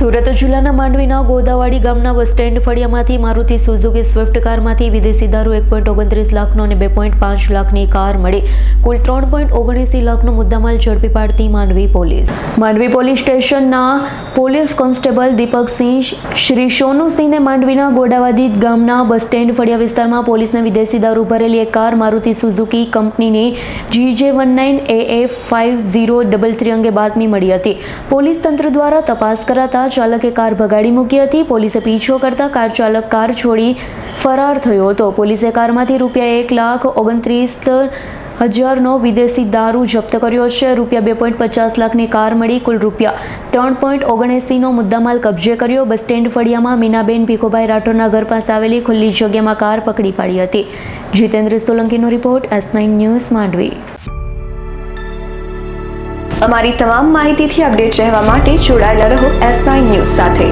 સુરત જિલ્લાના માંડવીના ગોદાવાડી ગામના બસ સ્ટેન્ડ ફળિયામાંથી મારુતિ સુઝુકી સ્વિફ્ટ કારમાંથી વિદેશી દારૂ એક પોઈન્ટ ઓગણત્રીસ લાખનો અને બે પોઈન્ટ પાંચ લાખની કાર મળી. કુલ ત્રણ પોઈન્ટ ઓગણસી લાખનો મુદ્દામાલ ઝડપી પાડતી માંડવી પોલીસ. માંડવી પોલીસ સ્ટેશનના પોલીસ કોન્સ્ટેબલ દીપકસિંહ શ્રી સોનુસિંહને માંડવીના ગોડાવાદી ગામના બસ સ્ટેન્ડ ફળિયા વિસ્તારમાં પોલીસને વિદેશી દારૂ ભરેલી એક કાર મારુતિ સુઝુકી કંપનીની GJ one nine A F five zero double three અંગે બાતમી મળી હતી. પોલીસ તંત્ર દ્વારા તપાસ કરાતા ચાલકે કાર ભગાડી મૂકી હતી. પોલીસે પીછો કરતા કાર ચાલક કાર છોડી ફરાર થયો હતો. પોલીસે કારમાંથી રૂપિયા એક લાખ ઓગણત્રીસ હજારનો વિદેશી દારૂ જપ્ત કર્યો છે. રૂપિયા બે પોઈન્ટ પચાસ લાખની કાર મળી કુલ રૂપિયા ત્રણ પોઈન્ટ ઓગણએંસીનો મુદ્દામાલ કબજે કર્યો. બસ સ્ટેન્ડ ફળિયામાં મીનાબેન ભીખોભાઈ રાઠોડના ઘર પાસે આવેલી ખુલ્લી જગ્યામાં કાર પકડી પાડી હતી. Jitendra સોલંકીનો report, S nine news, Mandvi. અમારી તમામ માહિતીથી અપડેટ રહેવા માટે જોડાયેલા રહો એસ નાઇન ન્યૂઝ સાથે.